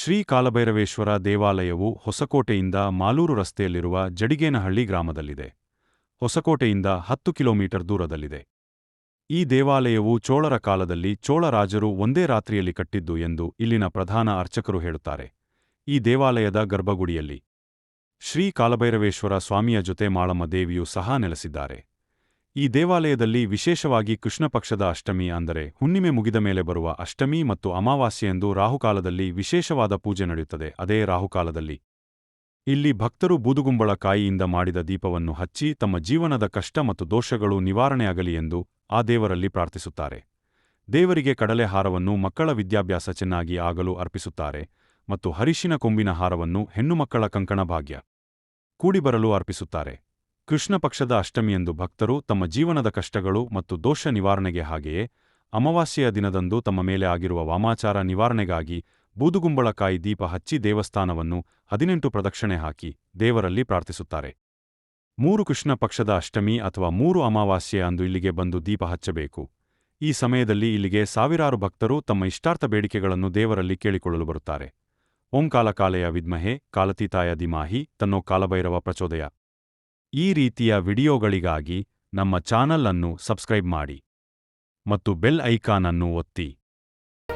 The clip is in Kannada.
ಶ್ರೀ ಕಾಲಭೈರವೇಶ್ವರ ದೇವಾಲಯವು ಹೊಸಕೋಟೆಯಿಂದ ಮಾಲೂರು ರಸ್ತೆಯಲ್ಲಿರುವ ಜಡಿಗೇನಹಳ್ಳಿ ಗ್ರಾಮದಲ್ಲಿದೆ. ಹೊಸಕೋಟೆಯಿಂದ ಹತ್ತು ಕಿಲೋಮೀಟರ್ ದೂರದಲ್ಲಿದೆ. ಈ ದೇವಾಲಯವು ಚೋಳರ ಕಾಲದಲ್ಲಿ ಚೋಳ ರಾಜರು ಒಂದೇ ರಾತ್ರಿಯಲ್ಲಿ ಕಟ್ಟಿದ್ದು ಎಂದು ಇಲ್ಲಿನ ಪ್ರಧಾನ ಅರ್ಚಕರು ಹೇಳುತ್ತಾರೆ. ಈ ದೇವಾಲಯದ ಗರ್ಭಗುಡಿಯಲ್ಲಿ ಶ್ರೀ ಕಾಲಭೈರವೇಶ್ವರ ಸ್ವಾಮಿಯ ಜೊತೆ ಮಾಳಮ್ಮ ದೇವಿಯೂ ಸಹ ನೆಲೆಸಿದ್ದಾರೆ. ಈ ದೇವಾಲಯದಲ್ಲಿ ವಿಶೇಷವಾಗಿ ಕೃಷ್ಣಪಕ್ಷದ ಅಷ್ಟಮಿ ಅಂದರೆ ಹುಣ್ಣಿಮೆ ಮುಗಿದ ಮೇಲೆ ಬರುವ ಅಷ್ಟಮಿ ಮತ್ತು ಅಮಾವಾಸ್ಯೆಯಂದು ರಾಹುಕಾಲದಲ್ಲಿ ವಿಶೇಷವಾದ ಪೂಜೆ ನಡೆಯುತ್ತದೆ. ಅದೇ ರಾಹುಕಾಲದಲ್ಲಿ ಇಲ್ಲಿ ಭಕ್ತರು ಬೂದುಗುಂಬಳ ಕಾಯಿಯಿಂದ ಮಾಡಿದ ದೀಪವನ್ನು ಹಚ್ಚಿ ತಮ್ಮ ಜೀವನದ ಕಷ್ಟ ಮತ್ತು ದೋಷಗಳು ನಿವಾರಣೆಯಾಗಲಿ ಎಂದು ಆ ದೇವರಲ್ಲಿ ಪ್ರಾರ್ಥಿಸುತ್ತಾರೆ. ದೇವರಿಗೆ ಕಡಲೆ ಹಾರವನ್ನು ಮಕ್ಕಳ ವಿದ್ಯಾಭ್ಯಾಸ ಚೆನ್ನಾಗಿ ಆಗಲು ಅರ್ಪಿಸುತ್ತಾರೆ ಮತ್ತು ಹರಿಶಿನ ಕೊಂಬಿನ ಹಾರವನ್ನು ಹೆಣ್ಣುಮಕ್ಕಳ ಕಂಕಣ ಭಾಗ್ಯ ಕೂಡಿಬರಲು ಅರ್ಪಿಸುತ್ತಾರೆ. ಕೃಷ್ಣ ಪಕ್ಷದ ಅಷ್ಟಮಿಯಂದು ಭಕ್ತರು ತಮ್ಮ ಜೀವನದ ಕಷ್ಟಗಳು ಮತ್ತು ದೋಷ ನಿವಾರಣೆಗೆ ಹಾಗೆಯೇ ಅಮಾವಾಸ್ಯೆಯ ದಿನದಂದು ತಮ್ಮ ಮೇಲೆ ಆಗಿರುವ ವಾಮಾಚಾರ ನಿವಾರಣೆಗಾಗಿ ಬೂದುಗುಂಬಳಕಾಯಿ ದೀಪ ಹಚ್ಚಿ ದೇವಸ್ಥಾನವನ್ನು ಹದಿನೆಂಟು ಪ್ರದಕ್ಷಿಣೆ ಹಾಕಿ ದೇವರಲ್ಲಿ ಪ್ರಾರ್ಥಿಸುತ್ತಾರೆ. ಮೂರು ಕೃಷ್ಣ ಪಕ್ಷದ ಅಷ್ಟಮಿ ಅಥವಾ ಮೂರು ಅಮಾವಾಸ್ಯೆ ಅಂದು ಇಲ್ಲಿಗೆ ಬಂದು ದೀಪ ಹಚ್ಚಬೇಕು. ಈ ಸಮಯದಲ್ಲಿ ಇಲ್ಲಿಗೆ ಸಾವಿರಾರು ಭಕ್ತರು ತಮ್ಮ ಇಷ್ಟಾರ್ಥ ಬೇಡಿಕೆಗಳನ್ನು ದೇವರಲ್ಲಿ ಕೇಳಿಕೊಳ್ಳಲು ಬರುತ್ತಾರೆ. ಓಂ ಕಾಲಕಾಲೆಯ ವಿದ್ಮಹೆ, ಕಾಲತೀತಾಯ ದಿಮಾಹಿ, ತನ್ನೋ ಕಾಲಭೈರವ ಪ್ರಚೋದಯ. ಈ ರೀತಿಯ ವಿಡಿಯೋಗಳಿಗಾಗಿ ನಮ್ಮ ಚಾನಲ್ ಅನ್ನು ಸಬ್ಸ್ಕ್ರೈಬ್ ಮಾಡಿ ಮತ್ತು ಬೆಲ್ ಐಕಾನ್ ಅನ್ನು ಒತ್ತಿ.